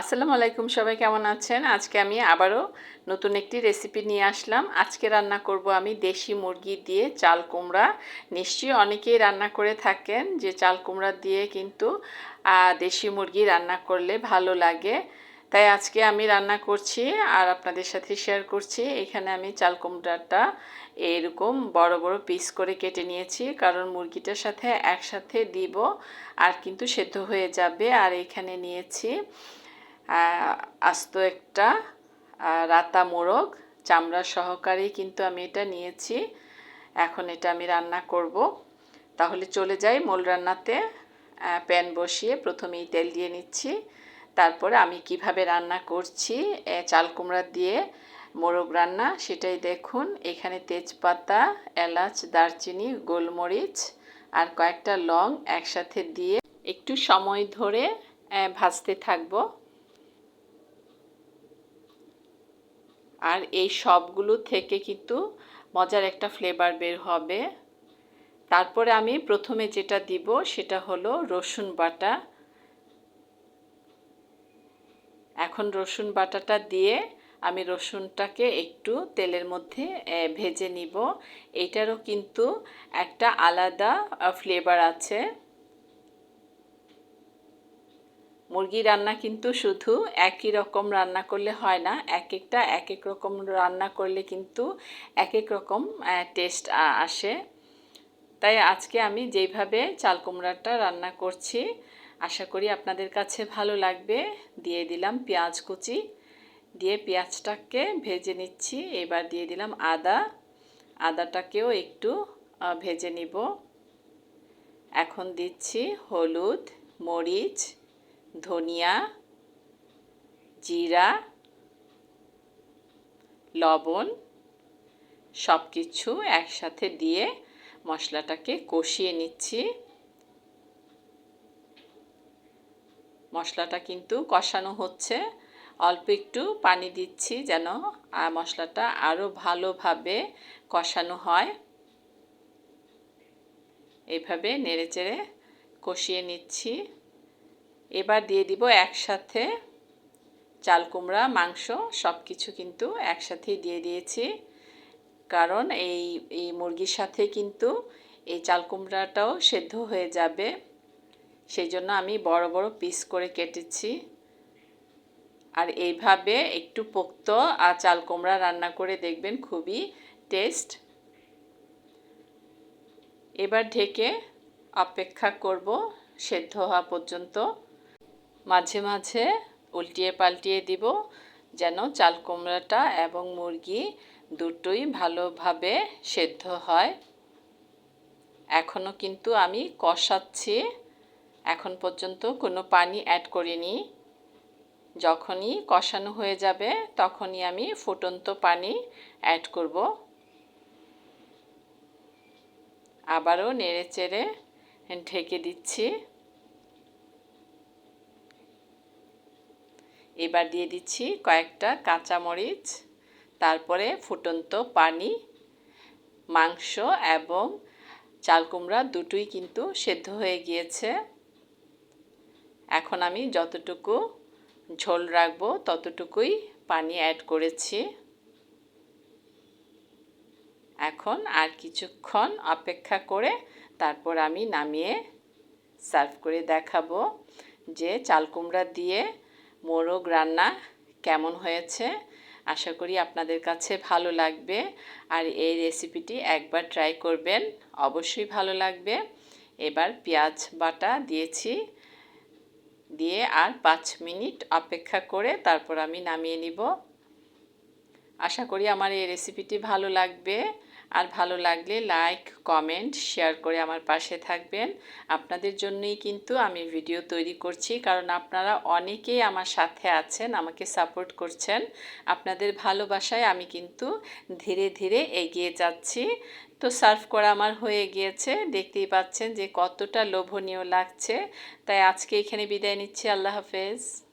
আসসালামু আলাইকুম, সবাই কেমন আছেন? আজকে আমি আবারও নতুন একটি রেসিপি নিয়ে আসলাম। আজকে রান্না করব আমি দেশি মুরগি দিয়ে চাল কুমড়া। নিশ্চয়ই অনেকেই রান্না করে থাকেন যে চাল কুমড়া দিয়ে কিন্তু দেশি মুরগি রান্না করলে ভালো লাগে। তাই আজকে আমি রান্না করছি আর আপনাদের সাথে শেয়ার করছি। এখানে আমি চাল কুমড়াটা এরকম বড় বড় পিস করে কেটে নিয়েছি। কারণ মুরগিটার সাথে একসাথে দিব আর কিন্তু সেদ্ধ হয়ে যাবে। আর এখানে নিয়েছি আস্ত একটা রাতা মোরগ, চামড়া সহকারেই কিন্তু আমি এটা নিয়েছি। এখন এটা আমি রান্না করব। তাহলে চলে যাই মোল রান্নাতে। প্যান বসিয়ে প্রথমেই তেল দিয়ে নিচ্ছি। তারপরে আমি কীভাবে রান্না করছি চাল কুমড়া দিয়ে মোরগ রান্না, সেটাই দেখুন। এখানে তেজপাতা, এলাচ, দারচিনি, গোলমরিচ আর কয়েকটা লং একসাথে দিয়ে একটু সময় ধরে ভাজতে থাকব। আর এই সবগুলো থেকে কিন্তু মজার একটা ফ্লেভার বের হবে। তারপরে আমি প্রথমে যেটা দিব সেটা হলো রসুন বাটা। এখন রসুন বাটাটা দিয়ে আমি রসুনটাকে একটু তেলের মধ্যে ভেজে নিব। এটারও কিন্তু একটা আলাদা ফ্লেভার আছে। মুরগি রান্না কিন্তু শুধু একই রকম রান্না করলে হয় না, এক একটা, এক এক রকম রান্না করলে কিন্তু এক এক রকম টেস্ট আসে। তাই আজকে আমি যেইভাবে চাল কুমড়াটা রান্না করছি, আশা করি আপনাদের কাছে ভালো লাগবে। দিয়ে দিলাম পেঁয়াজ কুচি, দিয়ে পেঁয়াজটাকে ভেজে নিচ্ছি, এবার দিয়ে দিলাম আদা। আদাটাকেও একটু ভেজে নিব। এখন দিচ্ছি হলুদ, মরিচ ধনিয়া, জিরা, লবণ সব কিছু একসাথে দিয়ে মশলাটাকে কষিয়ে নিচ্ছি। মশলাটা কিন্তু কষানো হচ্ছে। অল্প একটু পানি দিচ্ছি যেন মশলাটা আরও ভালোভাবে কষানো হয়। এইভাবে নেড়েচেড়ে কষিয়ে নিচ্ছি। এবার দিয়ে দিব একসাথে চাল, কুমড়া, মাংস সব কিছু কিন্তু একসাথেই দিয়ে দিয়েছি। কারণ এই এই মুরগির সাথে কিন্তু এই চাল, কুমড়াটাও সেদ্ধ হয়ে যাবে। সেই জন্য আমি বড় বড় পিস করে কেটেছি। আর এইভাবে একটু পোক্ত আর চাল, কুমড়া রান্না করে দেখবেন খুবই টেস্ট। এবার ঢেকে অপেক্ষা করব সেদ্ধ হওয়া পর্যন্ত। মাঝে মাঝে উল্টিয়ে পাল্টিয়ে দিব যেন চাল কুমড়াটা এবং মুরগি দুটোই ভালোভাবে সেদ্ধ হয়। এখনও কিন্তু আমি কষাচ্ছি। এখন পর্যন্ত কোনো পানি অ্যাড করিনি। যখনই কষানো হয়ে যাবে তখনই আমি ফুটন্ত পানি অ্যাড করব। আবারও নেড়ে চেড়ে ঢেকে দিচ্ছি। এবার দিয়ে দিচ্ছি কয়েকটা কাঁচামরিচ, তারপরে ফুটন্ত পানি, মাংস এবং চাল কুমড়া দুটোই কিন্তু সেদ্ধ হয়ে গিয়েছে। এখন আমি যতটুকু ঝোল রাখব ততটুকুই পানি অ্যাড করেছি। এখন আর কিছুক্ষণ অপেক্ষা করে তারপর আমি নামিয়ে সার্ভ করে দেখাবো যে চাল কুমড়া দিয়ে মোরগ রান্না কেমন হয়েছে? আশা করি আপনাদের কাছে ভালো লাগবে। আর এই রেসিপিটি একবার ট্রাই করবেন, অবশ্যই ভালো লাগবে। এবার পেঁয়াজ বাটা দিয়েছি। দিয়ে আর পাঁচ মিনিট অপেক্ষা করে তারপর আমি নামিয়ে নিব। আশা করি আমার এই রেসিপিটি ভালো লাগবে। আর ভালো লাগলে লাইক কমেন্ট শেয়ার করে আমার পাশে থাকবেন। আপনাদের জন্যই কিন্তু আমি ভিডিও তৈরি করছি, কারণ আপনারা অনেকেই আমার সাথে আছেন, আমাকে সাপোর্ট করছেন। আপনাদের ভালোবাসায় আমি কিন্তু ধীরে ধীরে এগিয়ে যাচ্ছি। তো সার্ভ করা আমার হয়ে গিয়েছে, দেখতেই পাচ্ছেন যে কতটা লোভনীয় লাগছে। তাই আজকে এখানে বিদায় নিচ্ছি, আল্লাহ হাফেজ।